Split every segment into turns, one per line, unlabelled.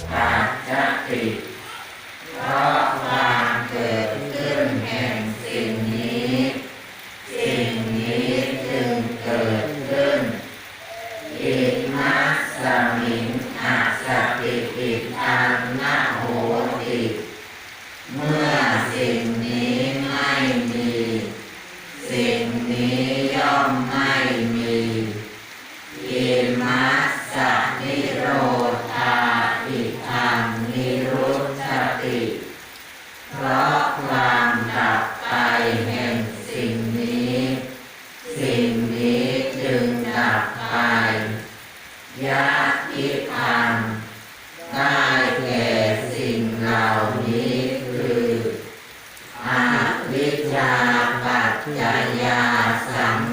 Ha, ha, hey. แห่งสิ่งนี้ สิ่งนี้จึงดับไปยะอิพังได้แก่สิ่งเหล่านี้คืออวิชชาปัจจยาสัม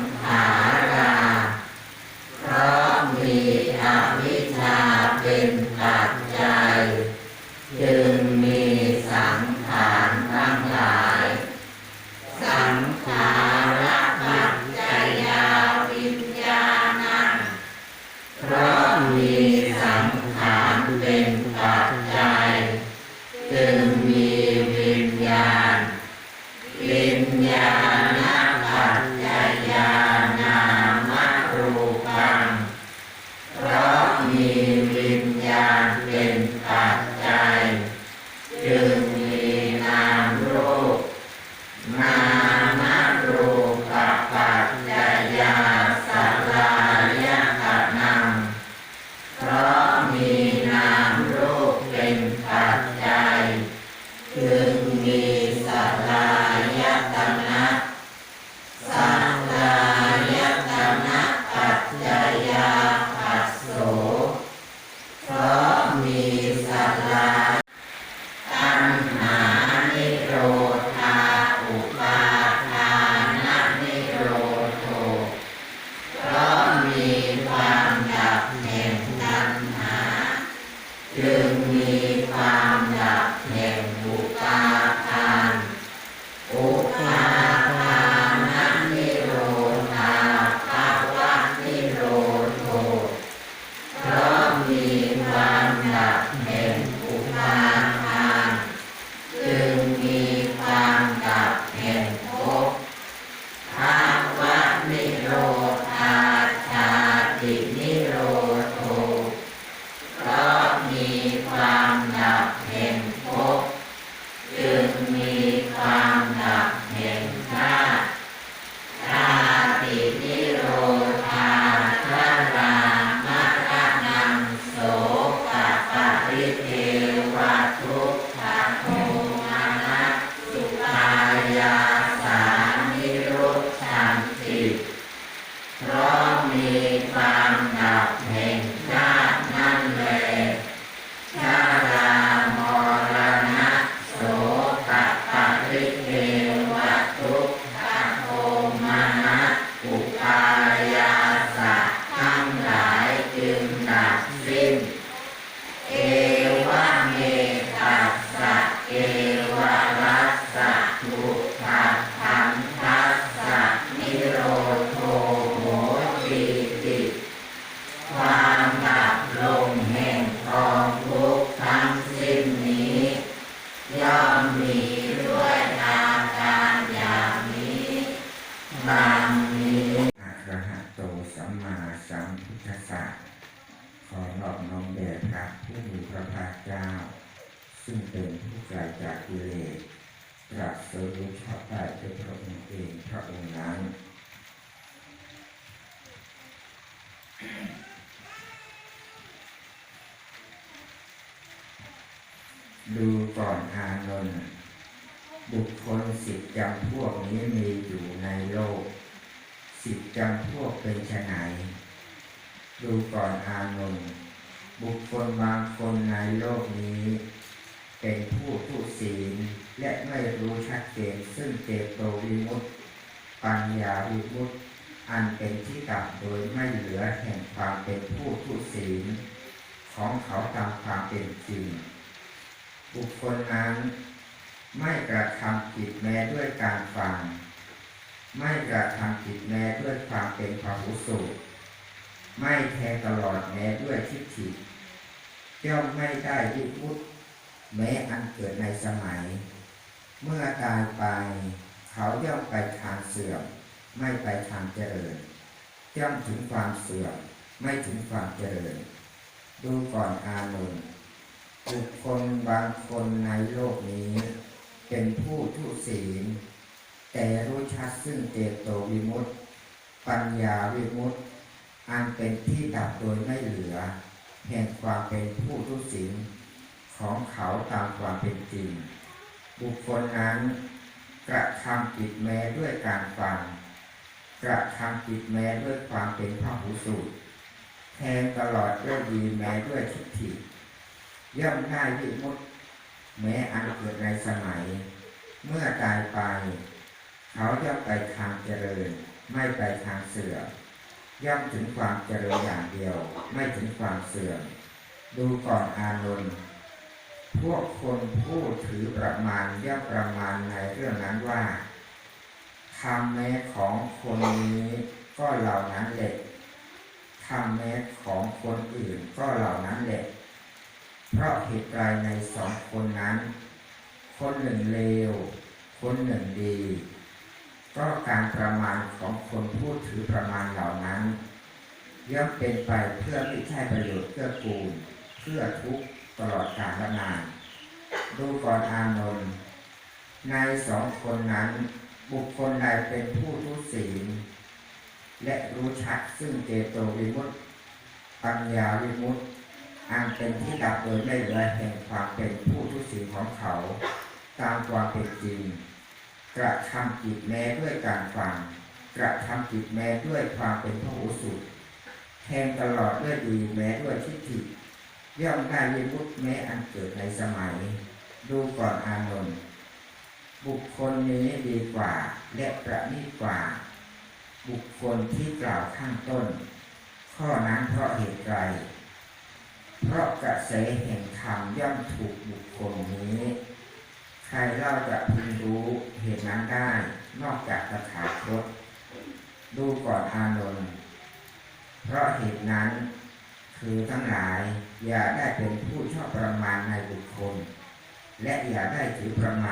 ตรัสรู้ชอบ
ได้ด้วยพระองค์เองพระองค์นั้นดูก่อนอานนท์บุคคลสิบจำพวกนี้มีอยู่ในโลก สิบจำพวกเป็นชไฉนดูก่อนอานนท์บุคคลบางคนในโลกนี้ เป็นผู้ผู้ศีล และไม่รู้ชัดเจนซึ่งเจตวิมุตติ ปัญญาวิมุตติ อันเป็นที่ต่ำโดยไม่เหลือแห่งความเป็นผู้ทุศีลของเขาตามความเป็นจริง บุคคลนั้น ไม่กระทำผิดแม้ด้วยการฟัง ไม่กระทำผิดแม้ด้วยความเป็นความรู้สุขไม่แทงตลอดแม้ด้วยทิฏฐิย่อมไม่ได้ยุบวุฒแม้อันเกิดในสมัย เมื่อตายไป เขาย่อมไปทางเสื่อม ไม่ไปทางเจริญย่อมถึงความเสื่อม ไม่ถึงความเจริญ ดูก่อนอานนท์บุคคลบางคนในโลกนี้ เป็นผู้ทุศีล แต่รู้ชัดซึ่งเจโตวิมุตติ ปัญญาวิมุตติ อันเป็นที่ดับโดยไม่เหลือแห่งความเป็นผู้ทุศีลของเขาตามความเป็นจริง บุคคลนั้นกระทำกิจแม้ด้วยการฟังกระทำกิจแม้ด้วยความเป็นพระหูสูตรแทงตลอดด้วยดีแม้ด้วยทิฏฐิย่อมได้วิมุตแม้อันเกิดในสมัย เมื่อตายไป เขาย่อมไปทางเจริญ ไม่ไปทางเสื่อมย่อมถึงความเจริญอย่างเดียว ไม่ถึงความเสื่อมดูก่อนอานนท์ พวกคนผู้ถือประมาณย่อมประมาณในเรื่องนั้นว่าทำแม้ของคนนี้ก็เหล่านั้นแหละทำแม้ของคนอื่นก็เหล่านั้นแหละเพราะเหตุไรในสองคนนั้น คนหนึ่งเลว คนหนึ่งดี ก็การประมาณของคนผู้ถือประมาณเหล่านั้น ย่อมเป็นไปเพื่อไม่ใช่ประโยชน์เพื่อกูลเพื่อทุกข์ ตลอดกาลนานดูก่อนอานนท์ในสองคนนั้น บุคคลใดเป็นผู้ทุศีลและรู้ชัดซึ่งเจโตวิมุตติ ปัญญาวิมุตติ อันเป็นที่ดับโดยไม่เหลือแห่งความเป็นผู้ทุศีลของเขา ตามความเป็นจริง กระทำกิจแม้ด้วยการฟัง กระทำกิจแม้ด้วยความเป็นพระหูสูตรแทงตลอดด้วยดีแม้ด้วยทิฏฐิ ย่อมได้วิมุตแม้อันเกิดในสมัย ดูก่อนอานนท์บุคคลนี้ดีกว่า และประณีกว่า บุคคลที่กล่าวข้างต้น ข้อนั้นเพราะเหตุไรเพราะกระแสแห่งธรรมย่อมถูกบุคคลนี้ ใครเล่าจะพึงรู้เหตุนั้นได้ นอกจากตถาคตดูก่อนอานนท์เพราะเหตุนั้น คือทั้งหลาย อย่าได้เป็นผู้ชอบประมาณในบุคคล และอย่าได้ถือประมาณ